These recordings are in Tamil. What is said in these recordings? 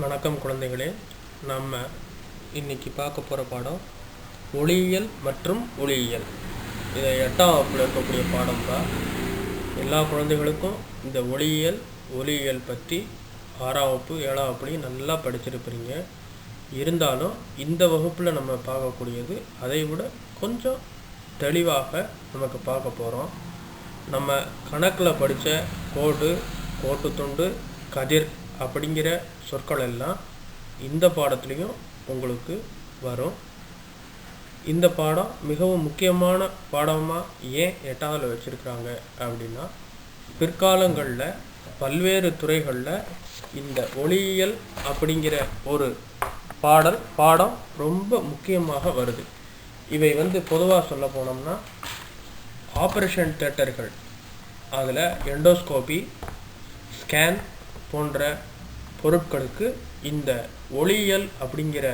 வணக்கம் குழந்தைகளே. நம்ம இன்றைக்கி பார்க்க போகிற பாடம் ஒளியியல் மற்றும் ஒளியியல். இதை எட்டாம் வகுப்பில் இருக்கக்கூடிய பாடம் தான். எல்லா குழந்தைகளுக்கும் இந்த ஒளியியல் ஒளியியல் பற்றி ஆறாம் வகுப்பு ஏழாம் வகுப்புலையும் நல்லா படிச்சிருப்பீங்க. இருந்தாலும் இந்த வகுப்பில் நம்ம பார்க்கக்கூடியது அதை விட கொஞ்சம் தெளிவாக நமக்கு பார்க்க போகிறோம் நம்ம கணக்கில் படித்த கோடு கோட்டு துண்டு கதிர் அப்படிங்கிற சொற்கள் எல்லாம் இந்த பாடத்துலேயும் உங்களுக்கு வரும். இந்த பாடம் மிகவும் முக்கியமான பாடமாக ஏன் எட்டாவதில் வச்சுருக்குறாங்க அப்படின்னா பிற்காலங்களில் பல்வேறு துறைகளில் இந்த ஒளியியல் அப்படிங்கிற ஒரு பாடல் பாடம் ரொம்ப முக்கியமாக வருது. இவை வந்து பொதுவாக சொல்ல போனோம்னா ஆப்ரேஷன் தேட்டர்கள் அதில் எண்டோஸ்கோபி ஸ்கேன் போன்ற பொருட்களுக்கு இந்த ஒளியியல் அப்படிங்கிற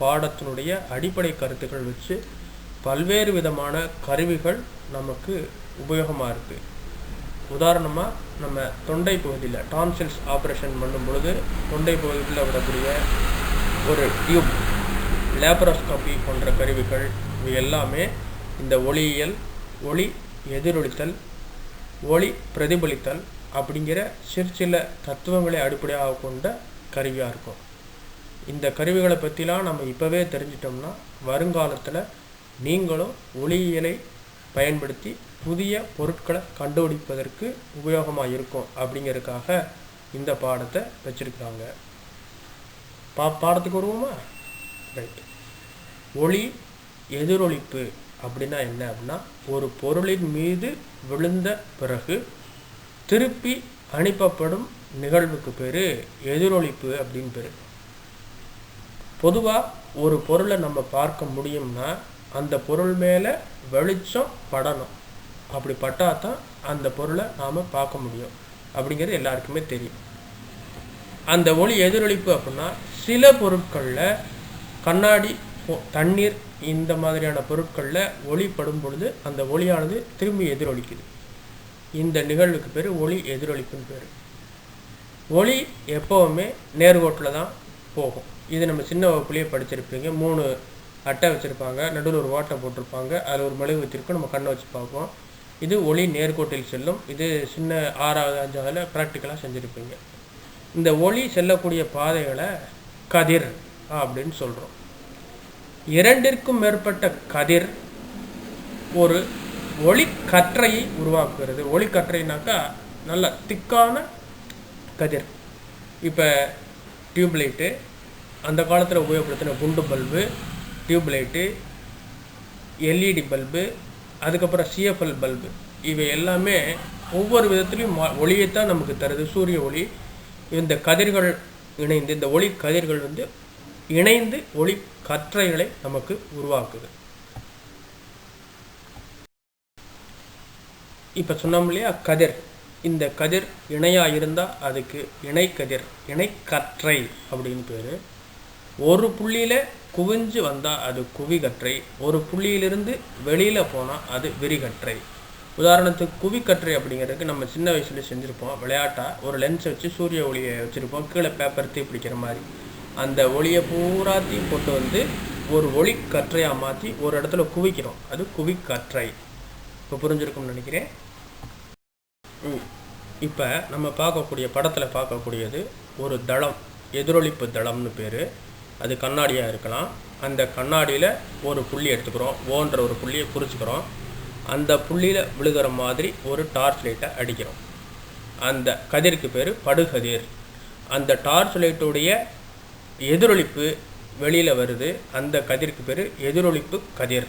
பாடத்தினுடைய அடிப்படை கருத்துக்கள் வச்சு பல்வேறு விதமான கருவிகள் நமக்கு உபயோகமாக இருக்குது உதாரணமாக நம்ம தொண்டை பகுதியில் டான்சில்ஸ் ஆப்ரேஷன் பண்ணும் பொழுது தொண்டை பகுதியில் விடக்கூடிய ஒரு டியூப் லேப்ரோஸ்கோபி போன்ற கருவிகள் இவை எல்லாமே இந்த ஒளியியல் ஒளி எதிரொலித்தல் ஒளி பிரதிபலித்தல் அப்படிங்கிற சிற்சில தத்துவங்களை அடிப்படையாக கொண்ட கருவியாக இருக்கும். இந்த கருவிகளை பற்றிலாம் நம்ம இப்போவே தெரிஞ்சிட்டோம்னா வருங்காலத்தில் நீங்களும் ஒளியியலை பயன்படுத்தி புதிய பொருட்களை கண்டுபிடிப்பதற்கு உபயோகமாக இருக்கும் அப்படிங்கிறதுக்காக இந்த பாடத்தை வச்சுருக்காங்க பா பாடத்துக்கு வருவோமா? ரைட் ஒளி எதிரொலிப்பு அப்படின்னா என்ன அப்படின்னா ஒரு பொருளின் மீது விழுந்த பிறகு திருப்பி அனுப்பப்படும் நிகழ்வுக்கு பேர் எதிரொலிப்பு அப்படின்னு பேர். பொதுவாக ஒரு பொருளை நம்ம பார்க்க முடியும்னா அந்த பொருள் மேலே வெளிச்சம் படணும். அப்படி பட்டால் தான் அந்த பொருளை நாம் பார்க்க முடியும். அப்படிங்கிறது எல்லாருக்குமே தெரியும். அந்த ஒளி எதிரொலிப்பு அப்படின்னா சில பொருட்களில் கண்ணாடி தண்ணீர் இந்த மாதிரியான பொருட்களில் ஒளி படும் பொழுது அந்த ஒளியானது திரும்பி எதிரொலிக்குது. இந்த நிகழ்வுக்கு பேர் ஒளி எதிரொலிப்புன்னு பேர். ஒளி எப்போவுமே நேர்கோட்டில் தான் போகும். இது நம்ம சின்ன வகுப்புலேயே படிச்சிருப்பீங்க. மூணு அட்டை வச்சுருப்பாங்க. நடுவில் ஒரு ஓட்டை போட்டிருப்பாங்க. அதில் ஒரு மெழுகு வச்சுருக்கோம். நம்ம கண்ணை வச்சு பார்ப்போம். இது ஒளி நேர்கோட்டில் செல்லும். இது சின்ன ஆறாவது அஞ்சாவதில் ப்ராக்டிக்கலாக செஞ்சுருப்பீங்க. இந்த ஒளி செல்லக்கூடிய பாதைகளை கதிர் அப்படின்னு சொல்கிறோம் இரண்டிற்கும் மேற்பட்ட கதிர் ஒரு ஒளிக்கற்றையை உருவாக்குகிறது. ஒளிக்கற்றைனாக்கா நல்ல திக்கான கதிர். இப்போ டியூப்லைட்டு அந்த காலத்தில் உபயோகப்படுத்தின குண்டு bulb tube light LED bulb அதுக்கப்புறம் சிஎஃப்எல் பல்பு இவை எல்லாமே ஒவ்வொரு விதத்துலேயும் ஒளியைத்தான் நமக்கு தருது. சூரிய ஒளி இந்த கதிர்கள் இணைந்து இந்த ஒளி கதிர்கள் வந்து இணைந்து ஒளி கற்றைகளை நமக்கு உருவாக்குது. இப்போ சொன்னோம் இல்லையா கதிர். இந்த கதிர் இணையாக இருந்தால் அதுக்கு இணை கதிர் அப்படின்னு பேர். ஒரு புள்ளியில் குவிஞ்சு வந்தால் அது குவிகற்றை ஒரு புள்ளியிலிருந்து வெளியில் போனால் அது விரிகற்றை உதாரணத்துக்கு குவிக்கற்றை அப்படிங்கிறதுக்கு நம்ம சின்ன வயசுல செஞ்சுருப்போம். விளையாட்டாக ஒரு லென்ஸ் வச்சு சூரிய ஒளியை வச்சுருப்போம். கீழே பேப்பர் தீ பிடிக்கிற மாதிரி. அந்த ஒளியை பூராத்தையும் கொண்டு வந்து ஒரு ஒளி கற்றையாக மாற்றி ஒரு இடத்துல குவிக்கிறோம். அது குவிக்கற்றை இப்போ புரிஞ்சிருக்கும்னு நினைக்கிறேன். இப்போ நம்ம பார்க்கக்கூடிய படத்தில் பார்க்கக்கூடியது ஒரு தளம் எதிரொலிப்பு தளம்னு பேர். அது கண்ணாடியாக இருக்கலாம். அந்த கண்ணாடியில் ஒரு புள்ளி எடுத்துக்கிறோம். ஓன்ற ஒரு புள்ளியை குறிச்சிக்கிறோம். அந்த புள்ளியில் விழுகிற மாதிரி ஒரு டார்ச் லைட்டை அடிக்கிறோம். அந்த கதிருக்கு பேர் படுகதிர். அந்த டார்ச் லைட்டுடைய எதிரொலிப்பு வெளியில் வருது. அந்த கதிருக்கு பேர் எதிரொலிப்பு கதிர்.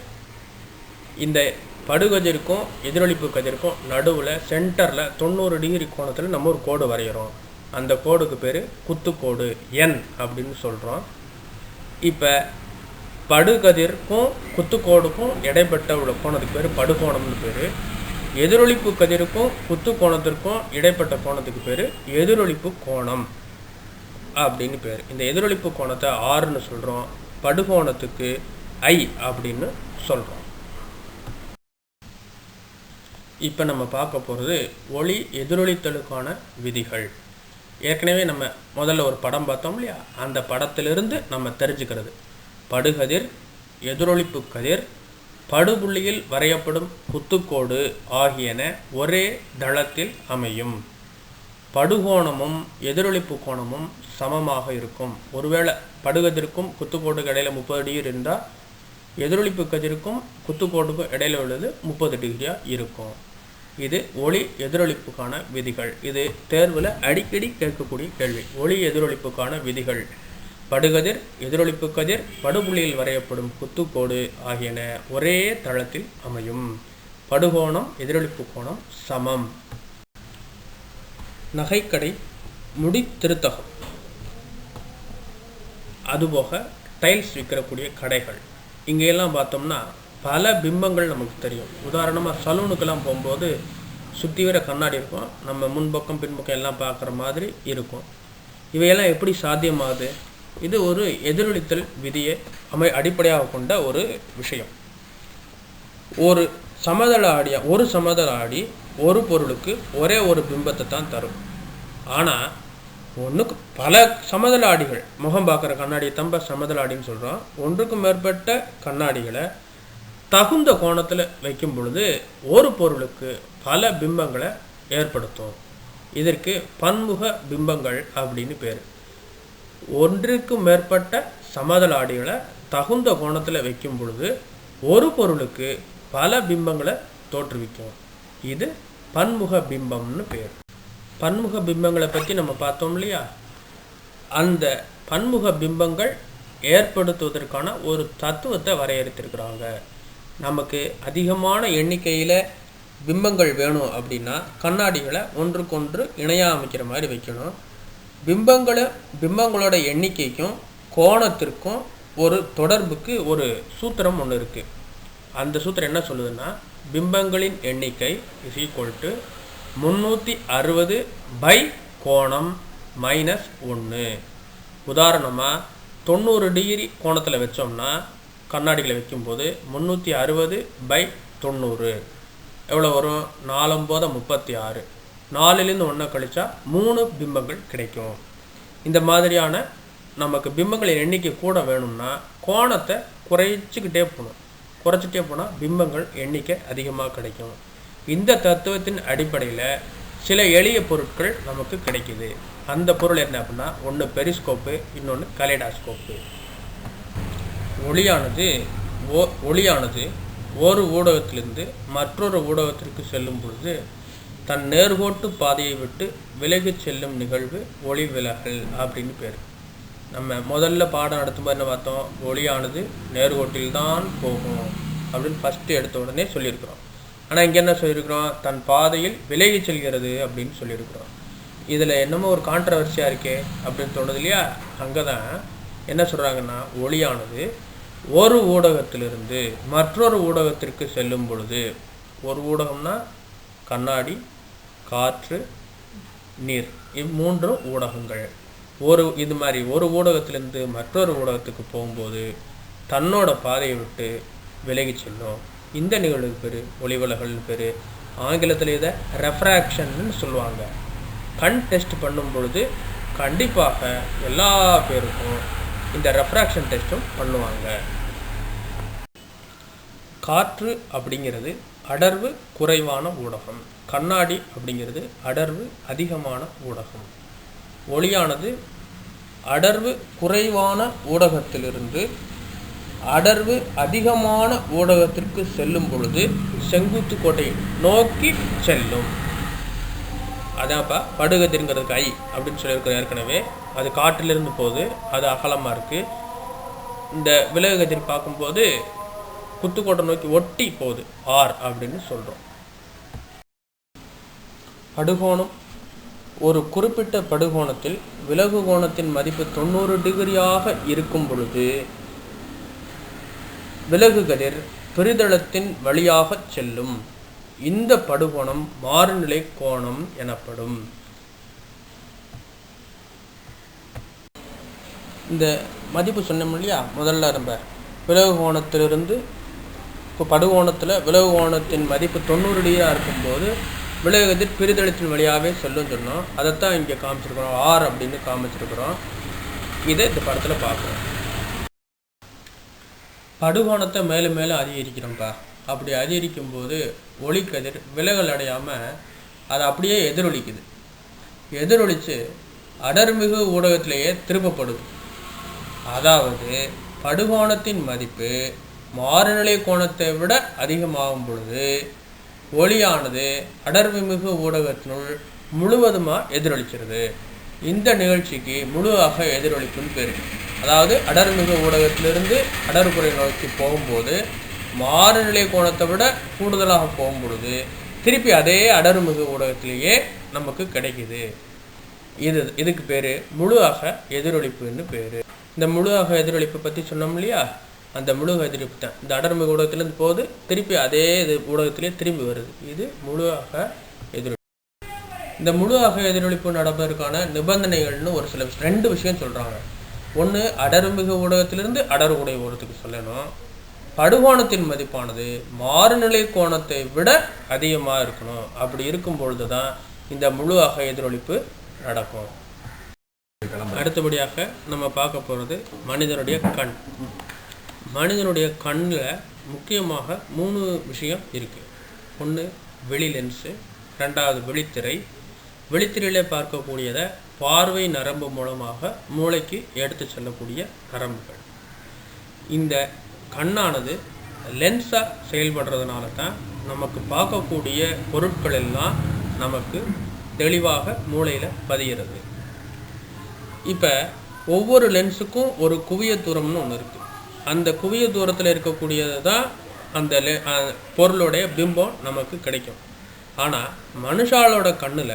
இந்த படுகதிருக்கும் எதிரொலிப்பு கதிருக்கும் நடுவில் சென்டரில் தொண்ணூறு டிகிரி கோணத்தில் நம்ம ஒரு கோடு வரைகிறோம் அந்த கோடுக்கு பேர் குத்துக்கோடு என் அப்படின்னு சொல்கிறோம் இப்போ படுகதிர்க்கும் குத்துக்கோடுக்கும் இடைப்பட்ட உள்ள கோணத்துக்கு பேர் படுகோணம்னு பேர். எதிரொலிப்பு கதிருக்கும் குத்து கோணத்திற்கும் இடைப்பட்ட கோணத்துக்கு பேர் எதிரொலிப்பு கோணம் அப்படின்னு பேர். இந்த எதிரொலிப்பு கோணத்தை ஆறுன்னு சொல்கிறோம் படுகோணத்துக்கு ஐ அப்படின்னு சொல்கிறோம் இப்போ நம்ம பார்க்க போகிறது ஒளி எதிரொலித்தலுக்கான விதிகள். ஏற்கனவே நம்ம முதல்ல ஒரு படம் பார்த்தோம் இல்லையா? அந்த படத்திலிருந்து நம்ம தெரிஞ்சுக்கிறது. படுகதிர் எதிரொளிப்பு கதிர் படுபுள்ளியில் வரையப்படும் குத்துக்கோடு ஆகியன ஒரே தளத்தில் அமையும். படுகோணமும் எதிரொளிப்பு கோணமும் சமமாக இருக்கும். ஒருவேளை படுகதிற்கும் குத்துக்கோடுக்கு கடையில் முப்பது டிகிரி இருந்தால் எதிரொளிப்பு கதிருக்கும் குத்துக்கோடுக்கும் இடையில உள்ளது முப்பது டிகிரியாக இருக்கும். இது ஒளி எதிரொளிப்புக்கான விதிகள். இது தேர்வில் அடிக்கடி கேட்கக்கூடிய கேள்வி. ஒளி எதிரொளிப்புக்கான விதிகள். படுகதிர் எதிரொளிப்பு கதிர் படுபுள்ளியில் வரையப்படும் குத்துக்கோடு ஆகியன ஒரே தளத்தில் அமையும். படுகோணம் எதிரொளிப்பு கோணம் சமம். நகைக்கடை முடி திருத்தகம். அதுபோக டைல்ஸ் விற்கிறக்கூடிய கடைகள். இங்கெல்லாம் பார்த்தோம்னா பல பிம்பங்கள் நமக்கு தெரியும். உதாரணமாக சலூனுக்கெல்லாம் போகும்போது சுற்றி வர கண்ணாடி இருக்கும். நம்ம முன்பக்கம் பின்பக்கம் எல்லாம் பார்க்குற மாதிரி இருக்கும். இவையெல்லாம் எப்படி சாத்தியமாகுது? இது ஒரு எதிரொலித்தல் விதியை அமை அடிப்படையாக கொண்ட ஒரு விஷயம். ஒரு சமதள ஆடியா ஒரு சமதள ஆடி ஒரு பொருளுக்கு ஒரே ஒரு பிம்பத்தை தான் தரும். ஆனால் ஒன்றுக்கு பல சமதலாடிகள் முகம் பார்க்குற கண்ணாடியை தம்ப சமதலாடின்னு சொல்கிறோம் ஒன்றுக்கும் மேற்பட்ட கண்ணாடிகளை தகுந்த கோணத்தில் வைக்கும் பொழுது ஒரு பொருளுக்கு பல பிம்பங்களை ஏற்படுத்தும். இதற்கு பன்முக பிம்பங்கள் அப்படின்னு பேர். ஒன்றுக்கும் மேற்பட்ட சமதலாடிகளை தகுந்த கோணத்தில் வைக்கும் பொழுது ஒரு பொருளுக்கு பல பிம்பங்களை தோற்றுவிக்கும். இது பன்முக பிம்பம்னு பேர். பன்முக பிம்பங்களை பற்றி நம்ம பார்த்தோம் இல்லையா? அந்த பன்முக பிம்பங்கள் ஏற்படுத்துவதற்கான ஒரு தத்துவத்தை வரையறுத்திருக்கிறாங்க. நமக்கு அதிகமான எண்ணிக்கையில் பிம்பங்கள் வேணும் அப்படின்னா கண்ணாடிகளை ஒன்றுக்கொன்று இணையாக அமைக்கிற மாதிரி வைக்கணும். பிம்பங்களை பிம்பங்களோட எண்ணிக்கைக்கும் கோணத்திற்கும் ஒரு தொடர்புக்கு ஒரு சூத்திரம் ஒன்று இருக்குது அந்த சூத்திரம் என்ன சொல்லுதுன்னா பிம்பங்களின் எண்ணிக்கை இஸ் ஈக்குவல் டு முந்நூற்றி அறுபது பை கோணம் மைனஸ் ஒன்று உதாரணமாக தொண்ணூறு டிகிரி கோணத்தில் வச்சோம்னா கண்ணாடிகளை வைக்கும்போது முந்நூற்றி அறுபது பை தொண்ணூறு. எவ்வளோ வரும்? நாலம்போத முப்பத்தி ஆறு. நாலுலேருந்து ஒன்றை கழிச்சா மூணு பிம்பங்கள் கிடைக்கும். இந்த மாதிரியான நமக்கு பிம்பங்களின் எண்ணிக்கை கூட வேணும்னா கோணத்தை குறைச்சிக்கிட்டே போகணும். குறைச்சிட்டே போனால் பிம்பங்கள் எண்ணிக்கை அதிகமாக கிடைக்கும். இந்த தத்துவத்தின் அடிப்படையில் சில எளிய பொருட்கள் நமக்கு கிடைக்குது. அந்த பொருள் என்ன அப்படின்னா ஒன்று பெரிஸ்கோப்பு இன்னொன்று கலைடாஸ்கோப்பு. ஒளியானது ஓ ஒளியானது ஒரு ஊடகத்திலிருந்து மற்றொரு ஊடகத்திற்கு செல்லும் பொழுது தன் நேர்கோட்டு பாதையை விட்டு விலகிச் செல்லும் நிகழ்வு ஒளி விலகல் அப்படின்னு பேர். நம்ம முதல்ல பாடம் நடத்தும்போது என்ன பார்த்தோம்? ஒளியானது நேர்கோட்டில் தான் போகும் அப்படின்னு ஃபஸ்ட்டு எடுத்த உடனே சொல்லியிருக்கிறோம். ஆனால் இங்கே என்ன சொல்லியிருக்கிறோம்? தன் பாதையில் விலகி செல்கிறது அப்படின்னு சொல்லியிருக்கிறோம். இதில் என்னமோ ஒரு கான்ட்ரவர்சியாக இருக்கே அப்படின்னு தோணுது இல்லையா? அங்கே தான் என்ன சொல்கிறாங்கன்னா ஒளியானது ஒரு ஊடகத்திலிருந்து மற்றொரு ஊடகத்திற்கு செல்லும் பொழுது ஒரு ஊடகம்னா கண்ணாடி காற்று நீர். இம்மூன்றும் ஊடகங்கள். ஒரு இது மாதிரி ஒரு ஊடகத்திலிருந்து மற்றொரு ஊடகத்துக்கு போகும்போது தன்னோட பாதையை விட்டு விலகி செல்லும். இந்த நிகழ்வுக்கு பேர் ஒளிவிலகல் பேர் ஆங்கிலத்தில் இதை ரெஃப்ராக்ஷன்னு சொல்லுவாங்க. கண் டெஸ்ட் பண்ணும் பொழுது கண்டிப்பாக எல்லா பேருக்கும் இந்த ரெஃப்ராக்ஷன் டெஸ்ட்டும் பண்ணுவாங்க. காற்று அப்படிங்கிறது அடர்வு குறைவான ஊடகம். கண்ணாடி அப்படிங்கிறது அடர்வு அதிகமான ஊடகம். ஒளியானது அடர்வு குறைவான ஊடகத்திலிருந்து அடர்வு அதிகமான ஊடகத்திற்கு செல்லும் பொழுது செங்குத்து கோட்டை நோக்கி செல்லும். அதான்ப்பா படுகதிருங்கிறது கை அப்படின்னு சொல்லியிருக்கிற ஏற்கனவே. அது காற்றிலிருந்து போகுது அது அகலமாக இருக்குது இந்த விலகு கதிர் பார்க்கும்போது குத்துக்கோட்டை நோக்கி ஒட்டி போகுது ஆர் அப்படின்னு சொல்கிறோம் படுகோணம். ஒரு குறிப்பிட்ட படுகோணத்தில் விலகு கோணத்தின் மதிப்பு தொண்ணூறு டிகிரியாக இருக்கும் பொழுது விலகுகதிர் பெரிதளத்தின் வழியாக செல்லும். இந்த படுகோணம் மாறுநிலை கோணம் எனப்படும். இந்த மதிப்பு சொன்னோம் இல்லையா? முதல்ல நம்ம விலகு கோணத்திலிருந்து இப்போ படுகோணத்தில் விலகு கோணத்தின் மதிப்பு தொண்ணூறு டிகிரியாக இருக்கும்போது விலகதிர் பிரிதளத்தின் வழியாகவே செல்லும் சொன்னோம். அதைத்தான் இங்கே காமிச்சிருக்கிறோம். ஆர் அப்படின்னு காமிச்சிருக்கிறோம். இதை இந்த படத்தில் பார்க்குறோம் படுகோணத்தை மேலும் மேலும் அதிகரிக்கிறோம்ப்பா அப்படி அதிகரிக்கும் போது ஒளிக்கதிர் விலகல் அடையாமல் அது அப்படியே எதிரொலிக்குது. எதிரொலித்து அடர்மிகு ஊடகத்திலேயே திருப்பப்படுது அதாவது படுகோணத்தின் மதிப்பு மாறுநிலை கோணத்தை விட அதிகமாகும் பொழுது ஒளியானது அடர்மிகு ஊடகத்தினுள் முழுவதுமாக எதிரொலிக்கிறது. இந்த நிகழ்ச்சிக்கு முழுவாக எதிரொலிப்புன்னு பேர். அதாவது அடர்மிகு ஊடகத்திலிருந்து அடர்புரை நோக்கி போகும்போது மாறுநிலை கோணத்தை விட கூடுதலாக போகும் பொழுது திருப்பி அதே அடர்மிகு ஊடகத்திலேயே நமக்கு கிடைக்குது. இது இதுக்கு பேர் முழுவாக எதிரொலிப்புன்னு பேர். இந்த முழுவாக எதிரொலிப்பை பற்றி சொன்னோம் இல்லையா? அந்த முழு எதிரொலிப்பு தான். இந்த அடர்மிகு ஊடகத்திலேருந்து போகுது திருப்பி அதே இது ஊடகத்திலே திரும்பி வருது. இது முழுவாக எதிரொலிப்பு இந்த முழுவாக எதிரொலிப்பு நடப்பதற்கான நிபந்தனைகள்னு ஒரு சில ரெண்டு விஷயம் சொல்கிறாங்க ஒன்று அடர்மிகு ஊடகத்திலிருந்து அடர் உடை ஊடகத்துக்கு சொல்லணும். படுகோணத்தின் மதிப்பானது மாறுநிலை கோணத்தை விட அதிகமாக இருக்கணும். அப்படி இருக்கும் பொழுது தான் இந்த முழுவாக எதிரொலிப்பு நடக்கும். அடுத்தபடியாக நம்ம பார்க்க போகிறது மனிதனுடைய கண். மனிதனுடைய கண்ணில் முக்கியமாக மூணு விஷயம் இருக்குது ஒன்று வெளி லென்ஸு ரெண்டாவது வெளித்திரை வெளித்திரையிலே பார்க்கக்கூடியதை பார்வை நரம்பு மூலமாக மூளைக்கு எடுத்து செல்லக்கூடிய நரம்புகள். இந்த கண்ணானது லென்ஸாக செயல்படுறதுனால தான் நமக்கு பார்க்கக்கூடிய பொருட்கள் எல்லாம் நமக்கு தெளிவாக மூளையில் பதிகிறது இப்போ ஒவ்வொரு லென்ஸுக்கும் ஒரு குவிய தூரம்னு ஒன்று இருக்குது அந்த குவிய தூரத்தில் இருக்கக்கூடியது தான் அந்த லெ பொருளுடைய பிம்பம் நமக்கு கிடைக்கும். ஆனால் மனுஷாலோட கண்ணில்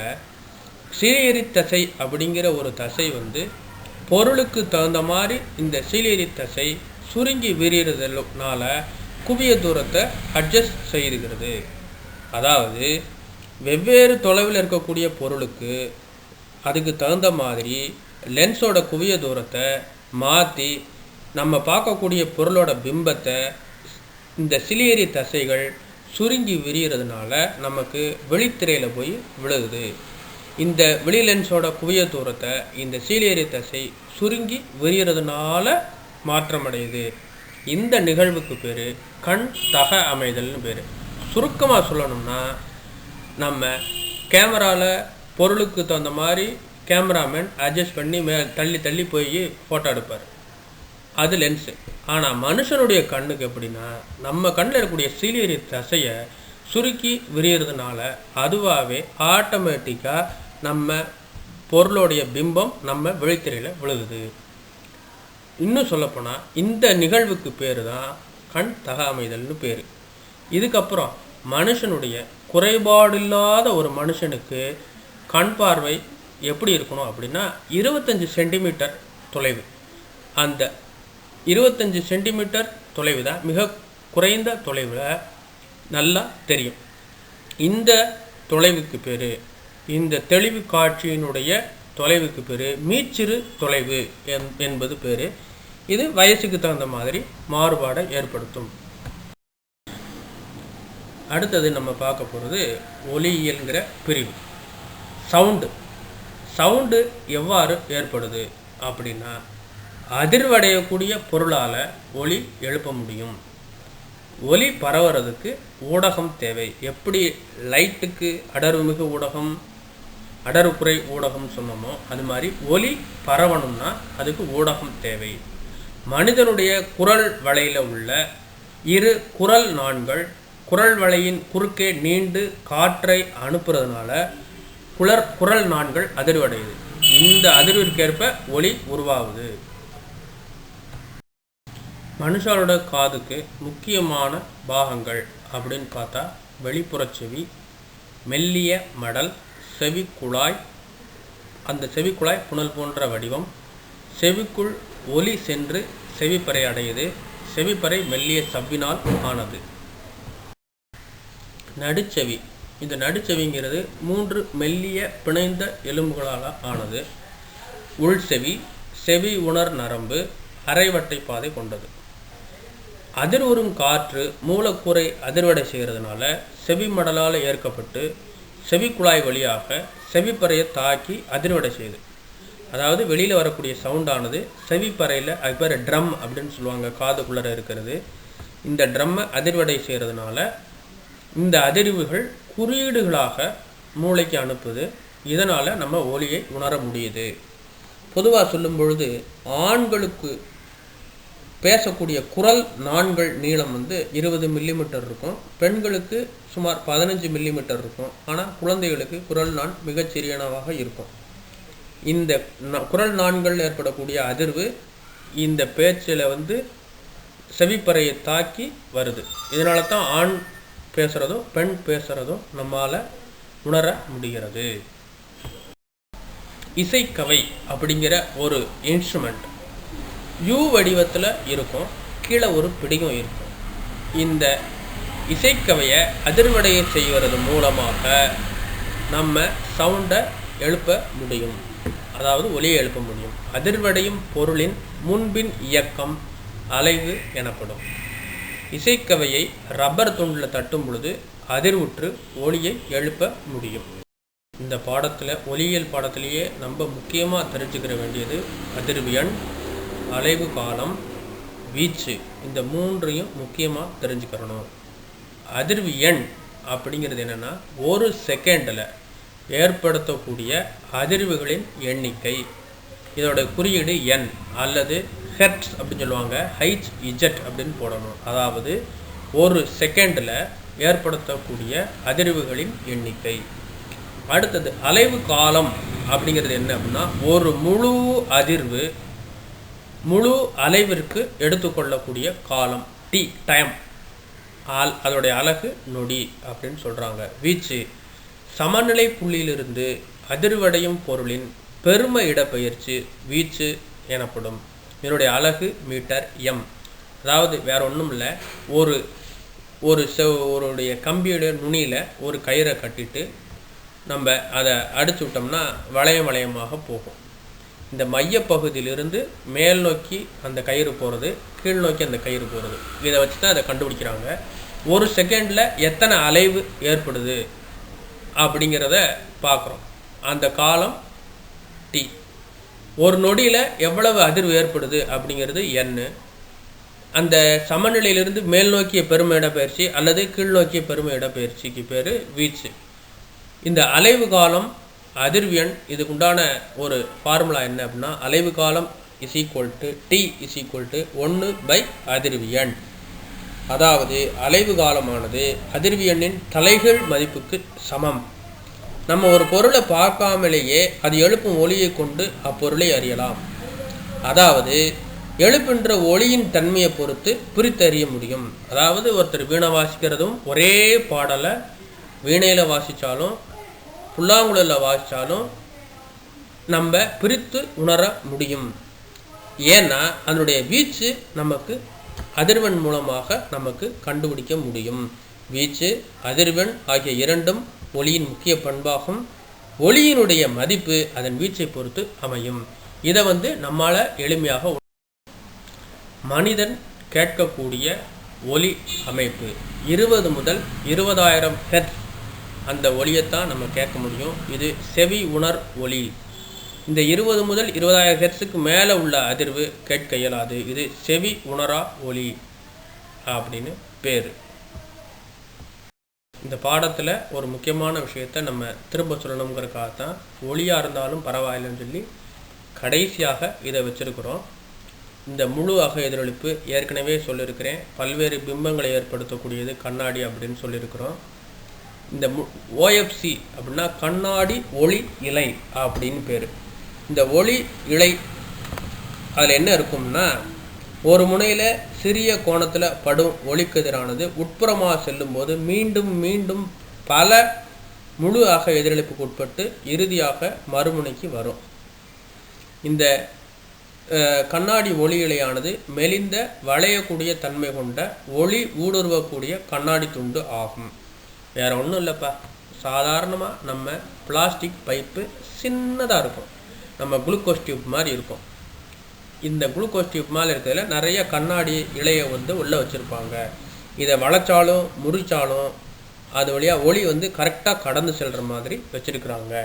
சீலேரி தசை அப்படிங்கிற ஒரு தசை வந்து பொருளுக்கு தகுந்த மாதிரி இந்த சீலேரி தசை சுருங்கி விரிகிறதுனால குவிய தூரத்தை அட்ஜஸ்ட் செய்கிறது. அதாவது வெவ்வேறு தொலைவில் இருக்கக்கூடிய பொருளுக்கு அதுக்கு தகுந்த மாதிரி லென்ஸோட குவிய தூரத்தை மாற்றி நம்ம பார்க்கக்கூடிய பொருளோட பிம்பத்தை இந்த சிலியரி தசைகள் சுருங்கி விரிகிறதுனால நமக்கு வெளித்திரையில் போய் விழுகுது. இந்த வெளி லென்ஸோட குவிய தூரத்தை இந்த சீலியரி தசை சுருங்கி விரியறதுனால மாற்றமடையுது. இந்த நிகழ்வுக்கு பேர் கண் தக அமைதல்னு பேர். சுருக்கமாக சொல்லணும்னா நம்ம கேமராவில் பொருளுக்கு தகுந்த மாதிரி கேமராமேன் அட்ஜஸ்ட் பண்ணி மே தள்ளி தள்ளி போய் ஃபோட்டோ எடுப்பார். அது லென்ஸு ஆனால் மனுஷனுடைய கண்ணுக்கு எப்படின்னா நம்ம கண்ணில் இருக்கக்கூடிய சீலியரி தசையை சுருக்கி விரியறதுனால அதுவாகவே ஆட்டோமேட்டிக்காக நம்ம பொருளுடைய பிம்பம் நம்ம விழித்திரையில் விழுகுது. இன்னும் சொல்லப்போனால் இந்த நிகழ்வுக்கு பேர் தான் கண் தகாமைதல்னு பேர். இதுக்கப்புறம் மனுஷனுடைய குறைபாடில்லாத ஒரு மனுஷனுக்கு கண் பார்வை எப்படி இருக்கணும் அப்படின்னா இருபத்தஞ்சி சென்டிமீட்டர் தொலைவு. அந்த இருபத்தஞ்சி சென்டிமீட்டர் தொலைவு தான் மிக குறைந்த தொலைவில் நல்லா தெரியும். இந்த தொலைவுக்கு பேர் இந்த தெளிவு காட்சியினுடைய தொலைவுக்கு பேர் மீச்சிறு தொலைவு என் என்பது பேர். இது வயசுக்கு தகுந்த மாதிரி மாறுபாடை ஏற்படுத்தும். அடுத்தது நம்ம பார்க்க போகிறது ஒலியியல்ங்கிற பிரிவு. சவுண்டு. சவுண்டு எவ்வாறு ஏற்படுது அப்படின்னா அதிர்வடையக்கூடிய பொருளால் ஒலி எழுப்ப முடியும். ஒலி பரவுறதுக்கு ஊடகம் தேவை. எப்படி லைட்டுக்கு அடர்வுமிகு ஊடகம் அடர்குறை ஊடகம் சொன்னோமோ அது மாதிரி ஒலி பரவணும்னா அதுக்கு ஊடகம் தேவை. மனிதனுடைய குரல் வலையில் உள்ள இரு குரல் நாண்கள் குரல் வலையின் குறுக்கே நீண்டு காற்றை அனுப்புறதுனால குளர் குரல் நாண்கள் அதிர்வடையுது. இந்த அதிர்விற்கேற்ப ஒலி உருவாகுது. மனுஷாலோட காதுக்கு முக்கியமான பாகங்கள் அப்படின்னு பார்த்தா வெளிப்புற செவி மெல்லிய மடல் செவிக்குழாய் அந்த செவிக்குழாய் புனல் போன்ற வடிவம். செவிக்குள் ஒலி சென்று செவிப்பறை அடையுது. செவிப்பறை மெல்லிய சவ்வினால் ஆனது. நடுச்செவி இந்த நடுச்செவிங்கிறது மூன்று மெல்லிய பிணைந்த எலும்புகளால் ஆனது. உள்செவி செவி உணர் நரம்பு அரைவட்டை பாதை கொண்டது. அதிர்வுறும் காற்று மூலக்கூரை அதிர்வடை செய்கிறதுனால செவி மடலால் ஏற்கப்பட்டு செவிக்குழாய் வழியாக செவிப்பறையை தாக்கி அதிர்வடை செய்யுது அதாவது வெளியில் வரக்கூடிய சவுண்டானது செவிப்பறையில் அது பேர் ட்ரம் அப்படின்னு சொல்லுவாங்க காதுக்குள்ளர இருக்கிறது. இந்த ட்ரம்மை அதிர்வடை செய்கிறதுனால இந்த அதிர்வுகள் குறியீடுகளாக மூளைக்கு அனுப்புது. இதனால் நம்ம ஒலியை உணர முடியுது. பொதுவாக சொல்லும் பொழுது ஆண்களுக்கு பேசக்கூடிய குரல் நாண்கள் நீளம் வந்து இருபது மில்லிமீட்டர் இருக்கும். பெண்களுக்கு சுமார் பதினஞ்சு மில்லிமீட்டர் இருக்கும். ஆனால் குழந்தைகளுக்கு குரல் நான் மிகச்சிறியனவாக இருக்கும். இந்த குரல் நாண்கள் ஏற்படக்கூடிய அதிர்வு இந்த பேச்சில் வந்து செவிப்பறையை தாக்கி வருது. இதனால தான் ஆண் பேசுகிறதும் பெண் பேசுகிறதும் நம்மால் உணர முடிகிறது. இசைக்கவை அப்படிங்கிற ஒரு இன்ஸ்ட்ருமெண்ட் யூ வடிவத்தில் இருக்கும். கீழே ஒரு பிடியும் இருக்கும். இந்த இசைக்கவையை அதிர்வடைய செய்வது மூலமாக நம்ம சவுண்டை எழுப்ப முடியும். அதாவது ஒலியை எழுப்ப முடியும். அதிர்வடையும் பொருளின் முன்பின் இயக்கம் அலைவு எனப்படும். இசைக்கவையை ரப்பர் துண்டில் தட்டும் பொழுது அதிர்வுற்று ஒளியை எழுப்ப முடியும். இந்த பாடத்தில் ஒலியியல் பாடத்திலேயே நம்ம முக்கியமாக தெரிஞ்சுக்கிற வேண்டியது அதிர்வு எண் அலைவு காலம் வீச்சு இந்த மூன்றையும் முக்கியமாக தெரிஞ்சுக்கிறணும். அதிர்வு எண் அப்படிங்கிறது என்னென்னா ஒரு செகண்டில் ஏற்படுத்தக்கூடிய அதிர்வுகளின் எண்ணிக்கை. இதோட குறியீடு என் அல்லது ஹெர்ட்ஸ் அப்படின்னு சொல்லுவாங்க. ஹைச் இஜெட் அப்படின்னு போடணும். அதாவது ஒரு செகண்டில் ஏற்படுத்தக்கூடிய அதிர்வுகளின் எண்ணிக்கை. அடுத்தது அலைவு காலம் அப்படிங்கிறது என்ன அப்படின்னா ஒரு முழு அதிர்வு முழு அலைவிற்கு எடுத்துக்கொள்ளக்கூடிய காலம் டி டைம் ஆல் அதோடைய அழகு நொடி அப்படின்னு சொல்கிறாங்க வீச்சு. சமநிலை புள்ளியிலிருந்து அதிர்வடையும் பொருளின் பெரும இடப்பெயர்ச்சி வீச்சு எனப்படும். இதனுடைய அலகு மீட்டர் எம் அதாவது வேற ஒன்றும் இல்லை. ஒரு ஒரு செவ் ஒருடைய கம்பியோட நுனியில் ஒரு கயிறை கட்டிட்டு நம்ம அதை அடிச்சு விட்டோம்னா வளையம் வளையமாக போகும். இந்த மையப்பகுதியிலிருந்து மேல் நோக்கி அந்த கயிறு போகிறது கீழ் நோக்கி அந்த கயிறு போகிறது இதை வச்சு தான் அதை கண்டுபிடிக்கிறாங்க. ஒரு செகண்டில் எத்தனை அலைவு ஏற்படுது அப்படிங்கிறத பார்க்குறோம். அந்த காலம் டி ஒரு நொடியில் எவ்வளவு அதிர்வு ஏற்படுது அப்படிங்கிறது எண்ணு அந்த சமநிலையிலிருந்து மேல் நோக்கிய பெருமை இடப்பெயர்ச்சி அல்லது கீழ் நோக்கிய பெருமை இடப்பெயர்ச்சிக்கு பேர் வீச்சு. இந்த அலைவு காலம் அதிர்வியன் இதுக்குண்டான ஒரு ஃபார்முலா என்ன அப்படின்னா அலைவு காலம் is equal to T is equal to ஒன்று பை அதிர்வியன். அதாவது அலைவு காலமானது அதிர்வியனின் தலைகீழ் மதிப்புக்கு சமம். நம்ம ஒரு பொருளை பார்க்காமலேயே அது எழுப்பும் ஒளியை கொண்டு அப்பொருளை அறியலாம். அதாவது எழுப்புன்ற ஒளியின் தன்மையை பொறுத்து பிரித்தறிய முடியும். அதாவது ஒருத்தர் வீணை வாசிக்கிறதும் ஒரே பாடலை வீணையில் வாசித்தாலும் புல்லாங்குழலில் வாசித்தாலும் நம்ம பிரித்து உணர முடியும். ஏன்னா அதனுடைய வீச்சு நமக்கு அதிர்வெண் மூலமாக நமக்கு கண்டுபிடிக்க முடியும். வீச்சு அதிர்வெண் ஆகிய இரண்டும் ஒளியின் முக்கிய பண்பாகும். ஒளியினுடைய மதிப்பு அதன் வீச்சை பொறுத்து அமையும். இதை வந்து நம்மால் எளிமையாக மனிதன் கேட்கக்கூடிய ஒலி அமைப்பு. இருபது முதல் இருபதாயிரம் ஹெர்ட்ஸ் அந்த ஒலியைத்தான் நம்ம கேட்க முடியும். இது செவி உணர் ஒலி. இந்த இருபது முதல் இருபதாயிரம் ஹெர்ஸுக்கு மேலே உள்ள அதிர்வு கேட்க இயலாது. இது செவி உணரா ஒலி அப்படின்னு பேர். இந்த பாடத்தில் ஒரு முக்கியமான விஷயத்தை நம்ம திரும்ப சொல்லணுங்கிறக்காக தான் ஒளியாக இருந்தாலும் பரவாயில்லைன்னு சொல்லி கடைசியாக இதை வச்சுருக்குறோம். இந்த முழு அக எதிரொலிப்பு ஏற்கனவே சொல்லியிருக்கிறேன். பல்வேறு பிம்பங்களை ஏற்படுத்தக்கூடியது கண்ணாடி அப்படின்னு சொல்லியிருக்கிறோம். இந்த மு ஓஎஃப்சி அப்படின்னா கண்ணாடி ஒளி இலை அப்படின்னு பேர். இந்த ஒளி இலை அதில் என்ன இருக்கும்னா ஒரு முனையில் சிறிய கோணத்தில் படும் ஒளிக்கதிரானது உட்புறமாக செல்லும்போது மீண்டும் மீண்டும் பல முழு அக எதிரொலிப்புக்கு உட்பட்டு இறுதியாக மறுமுனைக்கு வரும். இந்த கண்ணாடி ஒளி இலையானது மெலிந்த வளையக்கூடிய தன்மை கொண்ட ஒளி ஊடுருவக்கூடிய கண்ணாடி துண்டு ஆகும். வேறு ஒன்றும் இல்லைப்பா. சாதாரணமாக நம்ம பிளாஸ்டிக் பைப்பு சின்னதாக இருக்கும். நம்ம குளுக்கோஸ் டியூப் மாதிரி இருக்கும். இந்த குளுக்கோஸ் டியூப் மேலே இருக்கிறதுல நிறைய கண்ணாடி இலையை வந்து உள்ளே வச்சுருப்பாங்க. இதை வளைச்சாலும் முறிச்சாலும் அது வழியாக ஒளி வந்து கரெக்டாக கடந்து செல்கிற மாதிரி வச்சுருக்குறாங்க.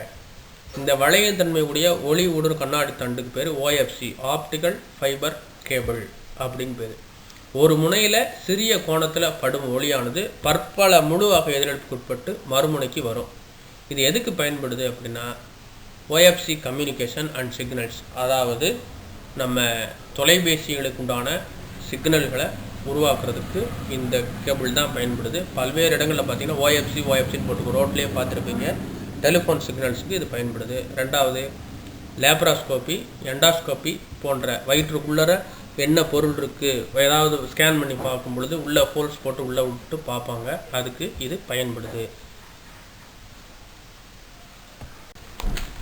இந்த வளையத்தன்மை உடைய ஒளி ஊடுரு கண்ணாடி தண்டுக்கு பேர் ஓஎஃப்சி ஆப்டிக்கல் ஃபைபர் கேபிள் அப்படின்னு பேர். ஒரு முனையில் சிறிய கோணத்தில் படும் ஒளியானது பற்பல முழு வகை மறுமுனைக்கு வரும். இது எதுக்கு பயன்படுது அப்படின்னா ஓஎஃப்சி கம்யூனிகேஷன் அண்ட் சிக்னல்ஸ் அதாவது நம்ம தொலைபேசிகளுக்கு உண்டான சிக்னல்களை உருவாக்குறதுக்கு இந்த கேபிள் தான் பயன்படுது. பல்வேறு இடங்களில் பார்த்தீங்கன்னா ஓஎஃப்சி ஓஎஃப்சின்னு போட்டு ரோட்லேயே பார்த்துருப்பீங்க டெலிஃபோன் சிக்னல்ஸுக்கு இது பயன்படுது. ரெண்டாவது லேப்ராஸ்கோப்பி எண்டாஸ்கோப்பி போன்ற வயிற்றுக்குள்ளர என்ன பொருள் இருக்குது ஏதாவது ஸ்கேன் பண்ணி பார்க்கும் பொழுது உள்ளே ஹோல்ஸ் போட்டு உள்ளே விட்டு பார்ப்பாங்க. அதுக்கு இது பயன்படுது.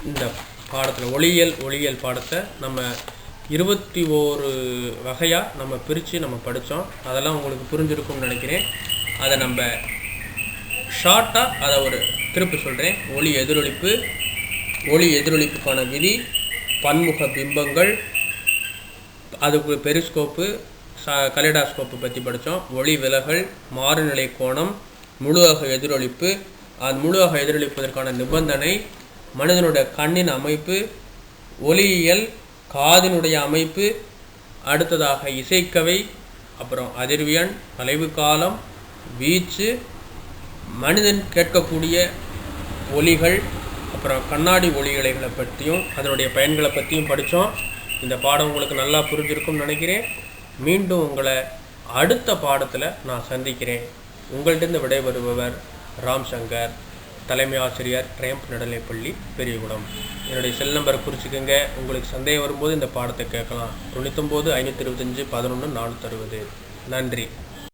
இந்த பாடத்தில் ஒளியியல் ஒளியியல் பாடத்தை நம்ம இருபத்தி ஓரு வகையாக நம்ம பிரித்து நம்ம படித்தோம் அதெல்லாம் உங்களுக்கு புரிஞ்சிருக்கும்னு நினைக்கிறேன். அதை நம்ம ஷார்ட்டாக அதை ஒரு திருப்பி சொல்கிறேன் ஒளி எதிரொலிப்பு ஒளி எதிரொலிப்புக்கான விதி பன்முக பிம்பங்கள் அதுக்கு பெரிஸ்கோப்பு ச கலிடாஸ்கோப்பு பற்றி படித்தோம் ஒளி விலகல் மாறுநிலை கோணம் முழுவக எதிரொலிப்பு. அது முழுவக எதிரொலிப்பதற்கான நிபந்தனை மனிதனுடைய கண்ணின் அமைப்பு ஒளியியல் காதினுடைய அமைப்பு அடுத்ததாக இசைக்கவை அப்புறம் அதிர்வியன் வளைவு காலம் வீச்சு மனிதன் கேட்கக்கூடிய ஒலிகள் அப்புறம் கண்ணாடி ஒளிகளைகளை பற்றியும் அதனுடைய பயன்களை பற்றியும் படித்தோம் இந்த பாடம் உங்களுக்கு நல்லா புரிஞ்சிருக்கும்னு நினைக்கிறேன். மீண்டும் உங்களை அடுத்த பாடத்தில் நான் சந்திக்கிறேன். உங்கள்கிட்ட விடைபெறுபவர் ராம் சங்கர் தலைமை ஆசிரியர் பிரேம் நடுநிலைப்பள்ளி பெரியகுளம் என்னுடைய செல் நம்பரை குறிச்சிக்கோங்க. உங்களுக்கு சந்தேகம் வரும்போது இந்த பாடத்தை கேட்கலாம். தொண்ணூத்தொம்போது ஐநூற்றி இருபத்தஞ்சி பதினொன்று நானூற்றறுபது நன்றி.